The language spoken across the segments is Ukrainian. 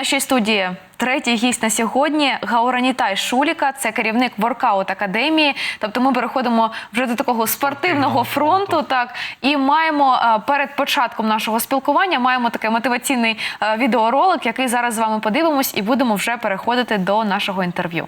Нашій студії третій гість на сьогодні Гауранітай Шуліка, це керівник воркаут академії. Тобто ми переходимо вже до такого спортивного фронту. Так і маємо е, перед початком нашого спілкування маємо такий мотиваційний е, відеоролик, який зараз з вами подивимось, і будемо вже переходити до нашого інтерв'ю.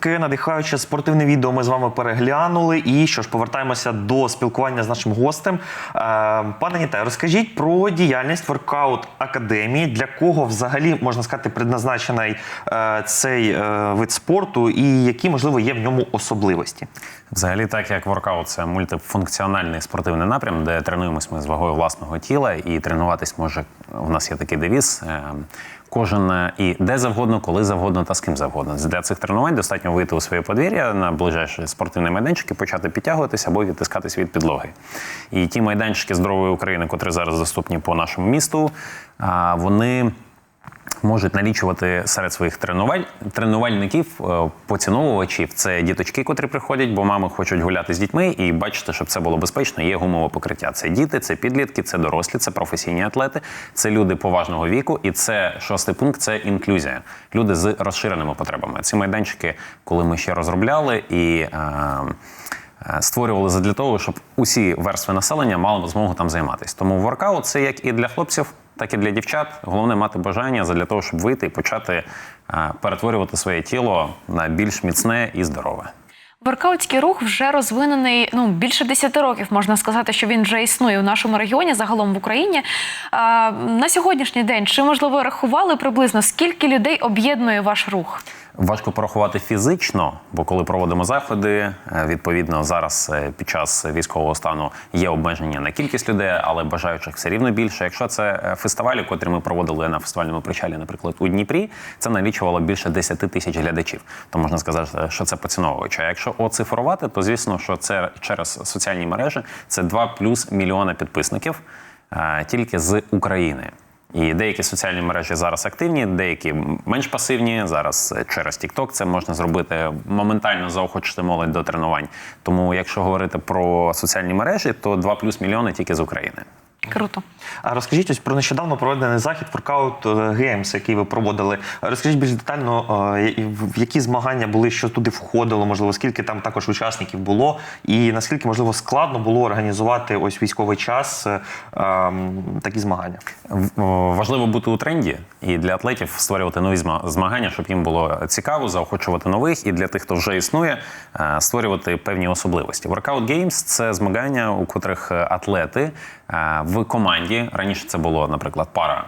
Таке надихаюче спортивне відео ми з вами переглянули. І що ж, повертаємося до спілкування з нашим гостем. Е, Пане Нітай, розкажіть про діяльність воркаут академії. Для кого взагалі можна сказати предназначений е, цей е, вид спорту, і які можливо є в ньому особливості? Взагалі, так як воркаут це мультифункціональний спортивний напрям, де тренуємось ми з вагою власного тіла, і тренуватись може в нас є такий девіз. Кожен е, і де завгодно, коли завгодно та з ким завгодно. Для цих тренувань достатньо вийти у своє подвір'я на ближайший спортивний майданчик і почати підтягуватися або відтискатись від підлоги. І ті майданчики здорової України, котрі зараз доступні по нашому місту, вони можуть налічувати серед своїх тренуваль... тренувальників, е, поціновувачів. Це діточки, котрі приходять, бо мами хочуть гуляти з дітьми і бачити, щоб це було безпечно. Є гумове покриття. Це діти, це підлітки, це дорослі, це професійні атлети, це люди поважного віку. І це шостий пункт це інклюзія. Люди з розширеними потребами. Ці майданчики, коли ми ще розробляли і. Е, е, Створювали задля того, щоб усі верстви населення мали змогу там займатися. Тому воркаут це як і для хлопців, так і для дівчат. Головне мати бажання для того, щоб вийти і почати е, перетворювати своє тіло на більш міцне і здорове. Воркаутський рух вже розвинений ну більше 10 років. Можна сказати, що він вже існує у нашому регіоні, загалом в Україні. А, на сьогоднішній день чи можливо рахували приблизно скільки людей об'єднує ваш рух? Важко порахувати фізично, бо коли проводимо заходи, е, відповідно зараз е, під час військового стану є обмеження на кількість людей, але бажаючих все рівно більше. Якщо це е, фестивалі, котрі ми проводили на фестивальному причалі, наприклад, у Дніпрі, це налічувало більше 10 тисяч глядачів. То можна сказати, що це поціновуюче. А якщо оцифрувати, то звісно, що це через соціальні мережі це 2 плюс мільйона підписників тільки з України. І деякі соціальні мережі зараз активні, деякі менш пасивні. Зараз е, через TikTok це можна зробити моментально заохочити молодь до тренувань. Тому, якщо говорити про соціальні мережі, то 2 плюс мільйони тільки з України. Круто. А розкажіть ось про нещодавно проведений захід Workout Games, який ви проводили. Розкажіть більш детально, е, в які змагання були, що туди входило, можливо, скільки там також учасників було, і наскільки можливо складно було організувати ось військовий час е, ем, такі змагання. Важливо бути у тренді і для атлетів створювати нові зма- змагання, щоб їм було цікаво, заохочувати нових, і для тих, хто вже існує, е, створювати певні особливості. Workout Games – це змагання, у котрих е, атлети е, в команді раніше це було, наприклад, пара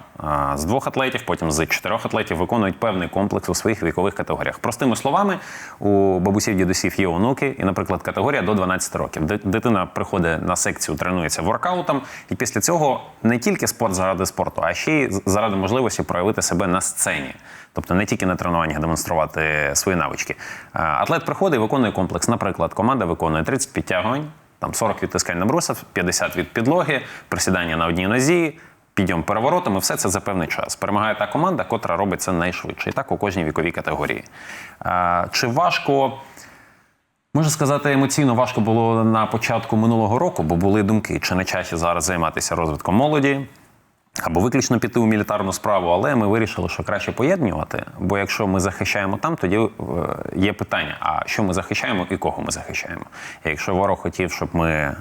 з двох атлетів, потім з чотирьох атлетів виконують певний комплекс у своїх вікових категоріях. Простими словами, у бабусів дідусів є онуки, і, наприклад, категорія до 12 років. Дитина приходить на секцію, тренується воркаутом, і після цього не тільки спорт заради спорту, а ще й заради можливості проявити себе на сцені. Тобто не тільки на тренуваннях демонструвати свої навички. Атлет приходить і виконує комплекс. Наприклад, команда виконує 30 підтягувань, там 40 відтискань на брусах, 50 від підлоги, присідання на одній нозі, підйом переворотом, і все це за певний час. Перемагає та команда, котра робить це найшвидше. І так у кожній віковій категорії. А, Чи важко. Можу сказати, емоційно важко було на початку минулого року, бо були думки, чи не часі зараз займатися розвитком молоді, або виключно піти у мілітарну справу, але ми вирішили, що краще поєднувати. Бо якщо ми захищаємо там, тоді е, є питання: а що ми захищаємо і кого ми захищаємо? І якщо ворог хотів, щоб ми е,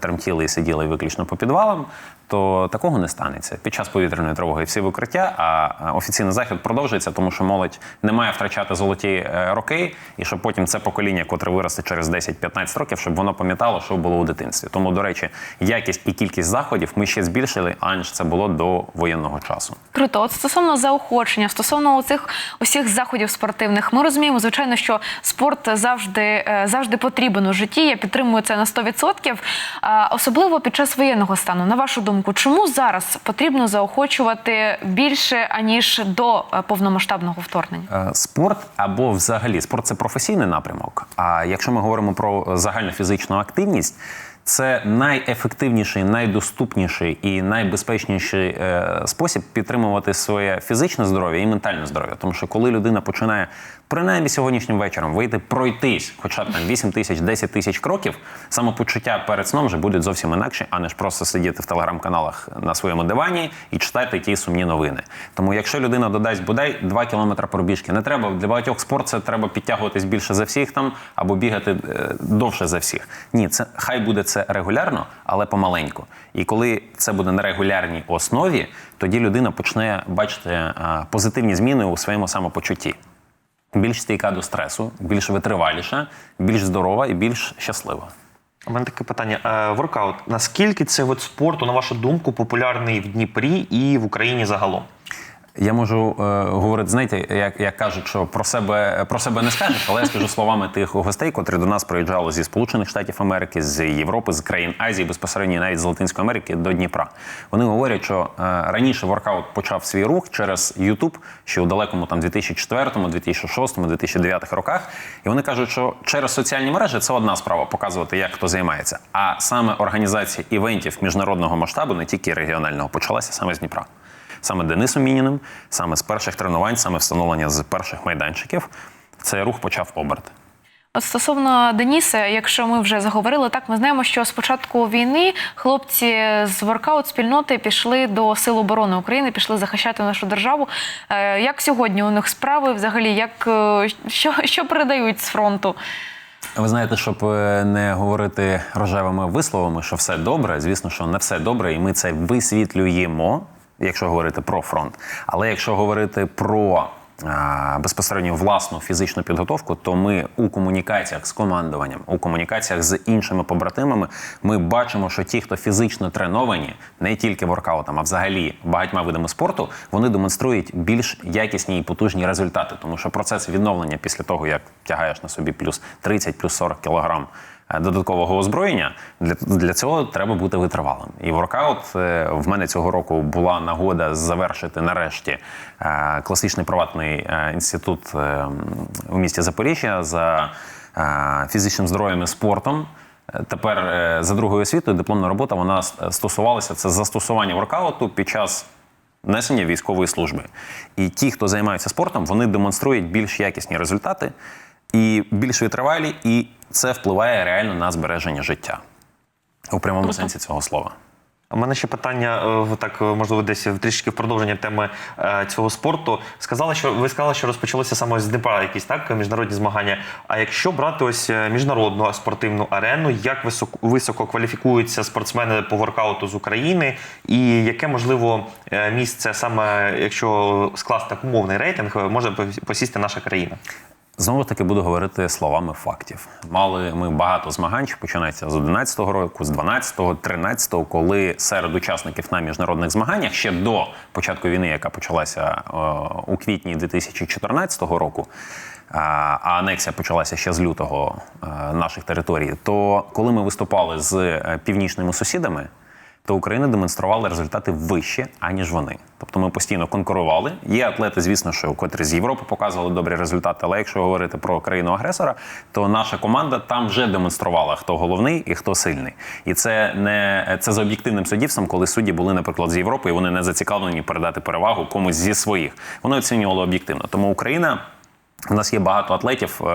тремтіли і сиділи виключно по підвалам, то такого не станеться. Під час повітряної тривоги всі в укриття, а офіційний захід продовжується, тому що молодь не має втрачати золоті е, роки, і щоб потім це покоління, котре виросте через 10-15 років, щоб воно пам'ятало, що було у дитинстві. Тому, до речі, якість і кількість заходів ми ще збільшили, аніж це було до воєнного часу. Круто, от стосовно заохочення, стосовно цих усіх заходів спортивних, ми розуміємо, звичайно, що спорт завжди е, завжди потрібен у житті. Я підтримую це на 100%. А, Особливо під час воєнного стану. На вашу думку, чому зараз потрібно заохочувати більше аніж до е, повномасштабного вторгнення? Е, Спорт або взагалі спорт це професійний напрямок. А якщо ми говоримо про загальну фізичну активність, це найефективніший, найдоступніший і найбезпечніший е, спосіб підтримувати своє фізичне здоров'я і ментальне здоров'я. Тому що коли людина починає принаймні сьогоднішнім вечором вийти пройтись, хоча б там 8 тисяч, 10 тисяч кроків, самопочуття перед сном вже буде зовсім інакше, а не ж просто сидіти в телеграм-каналах на своєму дивані і читати ті сумні новини. Тому якщо людина додасть бодай 2 кілометри пробіжки, не треба для багатьох спорт це треба підтягуватись більше за всіх там або бігати е, довше за всіх. Ні, це хай буде це регулярно, але помаленьку. І коли це буде на регулярній основі, тоді людина почне бачити е, позитивні зміни у своєму самопочутті. Більш стійка до стресу, більш витриваліша, більш здорова і більш щаслива. У мене таке питання. Е, Воркаут. Наскільки цей вид спорту, на вашу думку, популярний в Дніпрі і в Україні загалом? Я можу е, говорити, знаєте, як, як кажуть, що про себе про себе не скажеш, але я скажу словами тих гостей, котрі до нас приїжджали зі Сполучених Штатів Америки, з Європи, з країн Азії, безпосередньо навіть з Латинської Америки до Дніпра. Вони говорять, що е, раніше воркаут почав свій рух через YouTube, ще у далекому там 2004, 2006, 2009 роках. І вони кажуть, що через соціальні мережі це одна справа показувати, як хто займається. А саме організація івентів міжнародного масштабу, не тільки регіонального, почалася саме з Дніпра саме Денисом Мініним, саме з перших тренувань, саме встановлення з перших майданчиків, цей рух почав оберт. От стосовно Деніса, якщо ми вже заговорили, так ми знаємо, що з початку війни хлопці з воркаут спільноти пішли до Сил оборони України, пішли захищати нашу державу. Е, Як сьогодні у них справи? Взагалі, як е, що, що передають з фронту? Ви знаєте, щоб е, не говорити рожевими висловами, що все добре, звісно, що не все добре, і ми це висвітлюємо, якщо говорити про фронт. Але якщо говорити про а, безпосередньо власну фізичну підготовку, то ми у комунікаціях з командуванням, у комунікаціях з іншими побратимами, ми бачимо, що ті, хто фізично треновані, не тільки воркаутом, а взагалі багатьма видами спорту, вони демонструють більш якісні і потужні результати, тому що процес відновлення після того, як тягаєш на собі плюс 30, плюс 40 кілограм е, додаткового озброєння, для, для цього треба бути витривалим. І воркаут е, в мене цього року була нагода завершити нарешті е, класичний приватний е, інститут е, у місті Запоріжжя за е, фізичним здоров'ям і спортом. Е, Тепер е, за другою освітою дипломна робота вона стосувалася це застосування воркауту під час несення військової служби. І ті, хто займаються спортом, вони демонструють більш якісні результати і більш витривалі, і це впливає реально на збереження життя у прямому сенсі цього слова. У мене ще питання, е, так е, можливо, десь трішки в продовження теми е, цього спорту. Сказали, що ви сказали, що розпочалося саме з Дніпра, якісь так міжнародні змагання. А якщо брати ось міжнародну спортивну арену, як високо, високо кваліфікуються спортсмени по воркауту з України, і яке можливо місце саме, якщо скласти так умовний рейтинг, може посісти наша країна? Знову ж таки буду говорити словами фактів. Мали ми багато змагань, що починається з 11-го року, з 12-го, 13-го, коли серед учасників на міжнародних змаганнях ще до початку війни, яка почалася е, у квітні 2014 року. а, А анексія почалася ще з лютого е, наших територій. То коли ми виступали з е, північними сусідами, то Україна демонструвала результати вище, аніж вони. Тобто ми постійно конкурували. Є атлети, звісно, що котрі з Європи показували добрі результати. Але якщо говорити про країну-агресора, то наша команда там вже демонструвала, хто головний і хто сильний. І це не це за об'єктивним суддівством, коли судді були, наприклад, з Європи, і вони не зацікавлені передати перевагу комусь зі своїх. Вони оцінювали об'єктивно. Тому Україна. У нас є багато атлетів, е,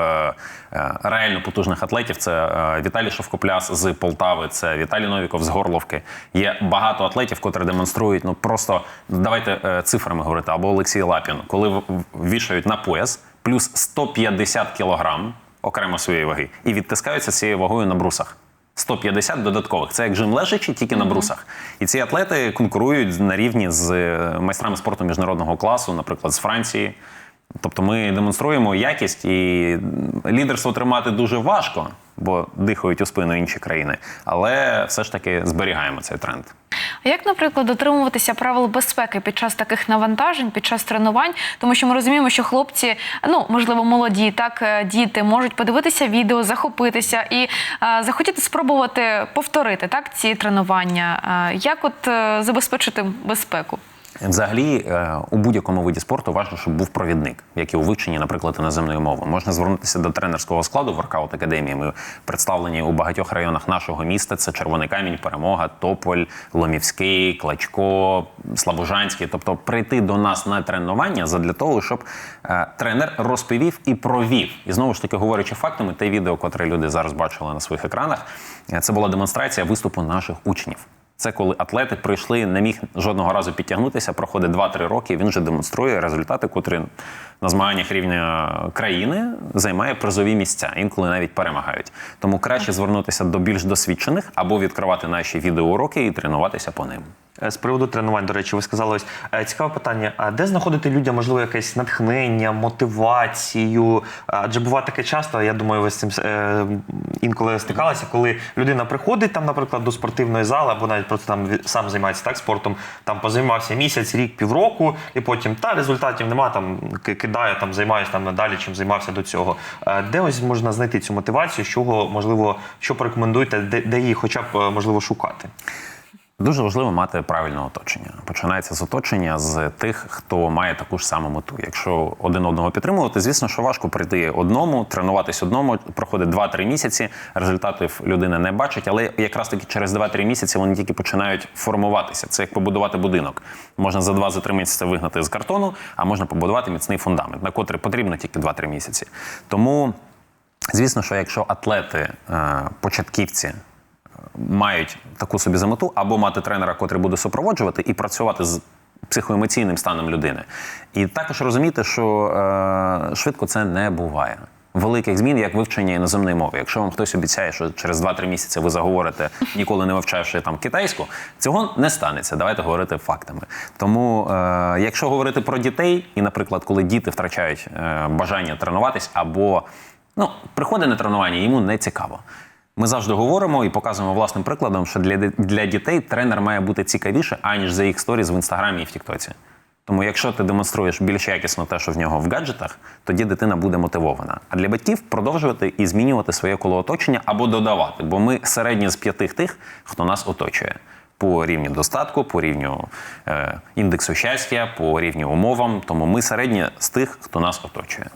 е, реально потужних атлетів. Це е, Віталій Шовкопляс з Полтави, це Віталій Новіков з Горловки. Є багато атлетів, котрі демонструють. Ну просто давайте цифрами говорити. Або Олексій Лапін, коли вішають на пояс плюс 150 кілограм окремо своєї ваги, і відтискаються цією вагою на брусах. 150 додаткових. Це як жим лежачи, тільки на брусах. І ці атлети конкурують на рівні з майстрами спорту міжнародного класу, наприклад, з Франції. Тобто ми демонструємо якість і лідерство тримати дуже важко, бо дихають у спину інші країни, але все ж таки зберігаємо цей тренд. А як, наприклад, дотримуватися правил безпеки під час таких навантажень, під час тренувань? Тому що ми розуміємо, що хлопці, ну можливо, молоді, так е, діти можуть подивитися відео, захопитися і е, захотіти спробувати повторити так ці тренування. Е, як от е, забезпечити безпеку? Взагалі, е, у будь-якому виді спорту важливо, щоб був провідник, як і у вивченні, наприклад, іноземної мови. Можна звернутися до тренерського складу Воркаут Академії. Ми представлені у багатьох районах нашого міста. Це Червоний Камінь, Перемога, Тополь, Ломівський, Клачко, Слабожанський. Тобто прийти до нас на тренування задля того, щоб е, тренер розповів і провів. І знову ж таки, говорячи фактами, те відео, котре люди зараз бачили на своїх екранах, е, це була демонстрація виступу наших учнів. Це коли атлети прийшли, не міг жодного разу підтягнутися, проходить 2-3 роки. Він вже демонструє результати, котрі на змаганнях рівня країни займає призові місця, інколи навіть перемагають. Тому краще звернутися до більш досвідчених або відкривати наші відеоуроки і тренуватися по ним. Е, З приводу тренувань, до речі, ви сказали ось е, цікаве питання: а де знаходити людям, можливо, якесь натхнення, мотивацію? Адже буває таке часто, я думаю, ви з цим е, інколи стикалися, коли людина приходить там, наприклад, до спортивної зали, або навіть просто там сам займається так спортом, там позаймався місяць, рік, півроку, і потім та результатів нема, там ки- кидаю, там займаюся там надалі, чим займався до цього. Е, Де ось можна знайти цю мотивацію, з чого можливо, що порекомендуєте, де, де її хоча б е, можливо шукати? Дуже важливо мати правильне оточення. Починається з оточення з тих, хто має таку ж саму мету. Якщо один одного підтримувати, звісно, що важко прийти одному, тренуватись одному, проходить 2-3 місяці. Результатів людина не бачить, але якраз таки через 2-3 місяці вони тільки починають формуватися. Це як побудувати будинок. Можна за 2-3 місяці вигнати з картону, а можна побудувати міцний фундамент, на котрий потрібно тільки 2-3 місяці. Тому, звісно, що якщо атлети, е, початківці мають таку собі за мету або мати тренера, котрий буде супроводжувати і працювати з психоемоційним станом людини. І також розуміти, що е, швидко це не буває. Великих змін, як вивчення іноземної мови. Якщо вам хтось обіцяє, що через 2-3 місяці ви заговорите, ніколи не вивчавши там китайську, цього не станеться. Давайте говорити фактами. Тому, е, якщо говорити про дітей, і, наприклад, коли діти втрачають е, бажання тренуватись, або ну, приходить на тренування, йому не цікаво. Ми завжди говоримо і показуємо власним прикладом, що для, для дітей тренер має бути цікавіше, аніж за їх сторіз в інстаграмі і в Тіктоці. Тому якщо ти демонструєш більш якісно те, що в нього в гаджетах, тоді дитина буде мотивована. А для батьків продовжувати і змінювати своє коло оточення або додавати, бо ми середні з п'яти тих, хто нас оточує. По рівню достатку, по рівню е, індексу щастя, по рівню умовам. Тому ми середні з тих, хто нас оточує.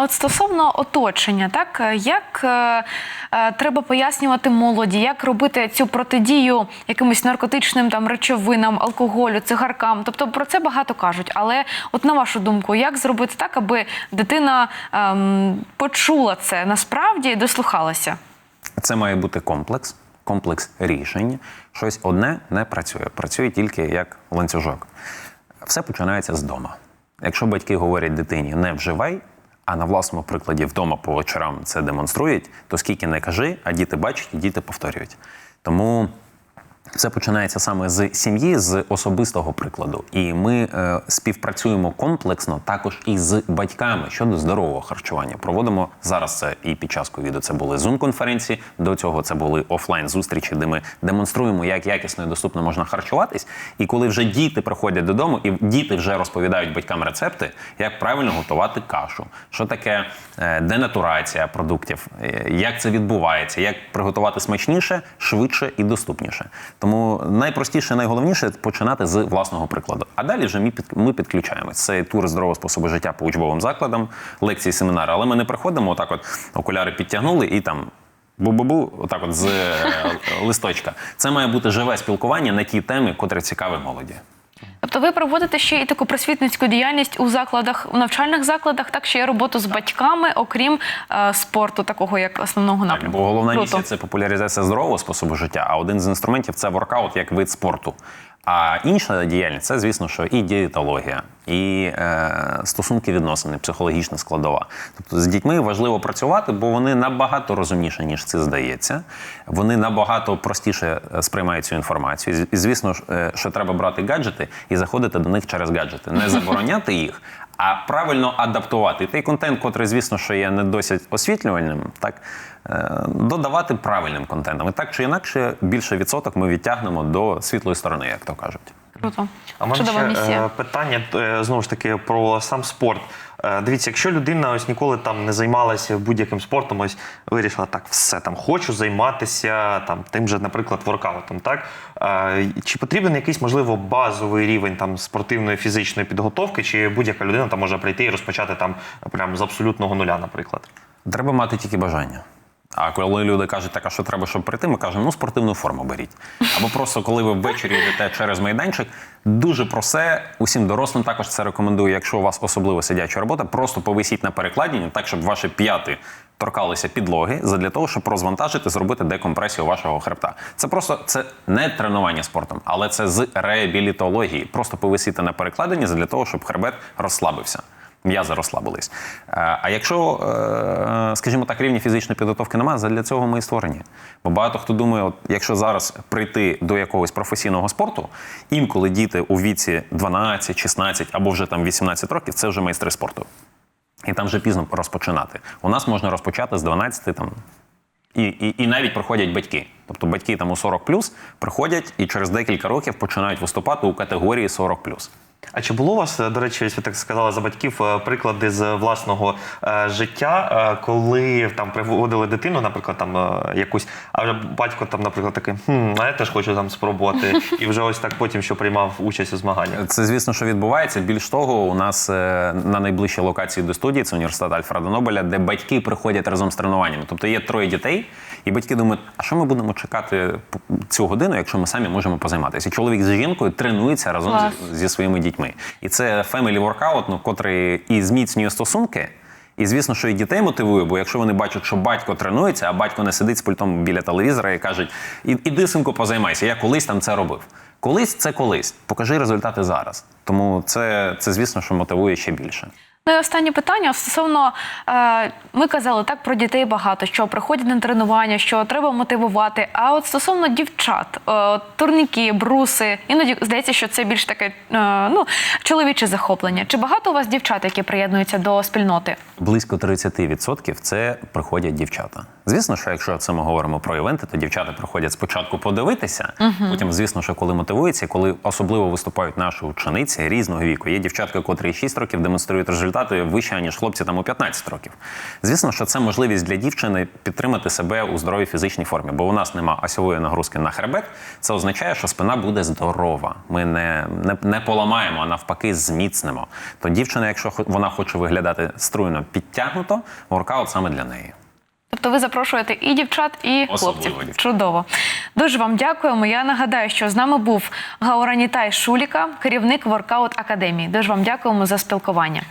От стосовно оточення, так е, як е, е, треба пояснювати молоді, як робити цю протидію якимось наркотичним там речовинам, алкоголю, цигаркам? Тобто про це багато кажуть. Але, от на вашу думку, як зробити так, аби дитина ем, почула це насправді і дослухалася? Це має бути комплекс, комплекс рішень. Щось одне не працює. Працює тільки як ланцюжок. Все починається з дома. Якщо батьки говорять дитині не вживай, а на власному прикладі вдома по вечорам це демонструють, то скільки не кажи, а діти бачать і діти повторюють. Тому це починається саме з сім'ї, з особистого прикладу. І ми е, співпрацюємо комплексно також і з батьками щодо здорового харчування. Проводимо зараз це і під час ковіду. Це були зум-конференції. До цього це були офлайн зустрічі, де ми демонструємо, як якісно і доступно можна харчуватись. І коли вже діти приходять додому, і діти вже розповідають батькам рецепти, як правильно готувати кашу, що таке е, денатурація продуктів, е, як це відбувається, як приготувати смачніше, швидше і доступніше. Тому найпростіше, найголовніше починати з власного прикладу. А далі вже ми, ми підключаємось. Це тур здорового способу життя по учбовим закладам, лекції, семінари. Але ми не приходимо, отак от окуляри підтягнули і там. Бу-бу-бу, отак от з е, листочка. Це має бути живе спілкування на ті теми, котрі цікаві молоді. Тобто ви проводите ще і таку просвітницьку діяльність у закладах, у навчальних закладах, так ще й роботу з батьками, окрім е, спорту, такого як основного Так, напрямку. бо головна Круто. місія це популяризація здорового способу життя, а один з інструментів це воркаут як вид спорту. А інша діяльність це, звісно, що і дієтологія, і е, стосунки відносини, психологічна складова. Тобто з дітьми важливо працювати, бо вони набагато розумніші, ніж це здається. Вони набагато простіше е, сприймають цю інформацію. І, звісно, е, що треба брати гаджети і заходити до них через гаджети, не забороняти їх, а правильно адаптувати. І той контент, котрий, звісно, що є не досить освітлювальним, так е, додавати правильним контентом. І так чи інакше, більше відсоток ми відтягнемо до світлої сторони, як то кажуть. Круто. А мене ще місія. е, питання е, знову ж таки про сам спорт. Е, Дивіться, якщо людина ось ніколи там не займалася будь-яким спортом, ось вирішила так, все там хочу займатися там тим же, наприклад, воркаутом. Так Е, чи потрібен якийсь можливо базовий рівень там спортивної фізичної підготовки, чи будь-яка людина там може прийти і розпочати там прямо з абсолютного нуля, наприклад? Треба мати тільки бажання. А коли люди кажуть, так, а що треба, щоб прийти, ми кажемо, ну спортивну форму беріть. Або просто коли ви ввечері йдете через майданчик, дуже просе, усім дорослим також це рекомендую, якщо у вас особливо сидяча робота, просто повисіть на перекладині, так, щоб ваші п'яти торкалися підлоги, задля того, щоб розвантажити, зробити декомпресію вашого хребта. Це просто це не тренування спортом, але це з реабілітології. Просто повисіти на перекладині для того, щоб хребет розслабився. М'язи розслабились. Е, А якщо, е, скажімо так, рівня фізичної підготовки немає, для цього ми і створені. Бо багато хто думає, от, якщо зараз прийти до якогось професійного спорту, інколи діти у віці 12, 16 або вже там 18 років, це вже майстри спорту. І там вже пізно розпочинати. У нас можна розпочати з 12 там. І, і, і навіть приходять батьки. Тобто батьки там у 40 приходять і через декілька років починають виступати у категорії 40 А чи було у вас, е, до речі, ось ви так сказали за батьків е, приклади з власного е, життя, е, коли там приводили дитину, наприклад, там е, якусь, а вже батько там, наприклад, такий, хм, а я теж хочу там спробувати, і вже ось так потім, що приймав участь у змаганнях. Це, звісно, що відбувається. Більш того, у нас е, на найближчій локації до студії це університет Альфреда Нобеля, де батьки приходять разом з тренуваннями. Тобто є троє дітей, і батьки думають, а що ми будемо чекати цю годину, якщо ми самі можемо позайматися? І чоловік з жінкою тренується разом зі, зі своїми дітьми. І це family workout, ну, котрий і зміцнює стосунки. І звісно, що і дітей мотивує, бо якщо вони бачать, що батько тренується, а батько не сидить з пультом біля телевізора і кажуть: іди, синку, позаймайся, я колись там це робив. Колись це колись. Покажи результати зараз. Тому це, це звісно, що мотивує ще більше. Ну і останнє питання стосовно е, ми казали так про дітей багато, що приходять на тренування, що треба мотивувати. А от стосовно дівчат, е, турніки, бруси, іноді здається, що це більш таке е, ну чоловіче захоплення. Чи багато у вас дівчат, які приєднуються до спільноти? Близько 30% це приходять дівчата. Звісно, що якщо це ми говоримо про івенти, то дівчата приходять спочатку подивитися, потім, звісно, що коли мотивуються, коли особливо виступають наші учениці різного віку. Є дівчатка, котрі 6 років демонструють результати вище, ніж хлопці там у 15 років. Звісно, що це можливість для дівчини підтримати себе у здоровій фізичній формі, бо у нас нема осьової нагрузки на хребет. Це означає, що спина буде здорова. Ми не, не, не поламаємо, а навпаки, зміцнимо. То дівчина, якщо вона хоче виглядати струйно підтягнуто, воркаут саме для неї. Тобто ви запрошуєте і дівчат, і Особливо хлопців. Особливо. Чудово. Дуже вам дякуємо. Я нагадаю, що з нами був Гауранітай Шуліка, керівник воркаут академії. Дуже вам дякуємо за спілкування.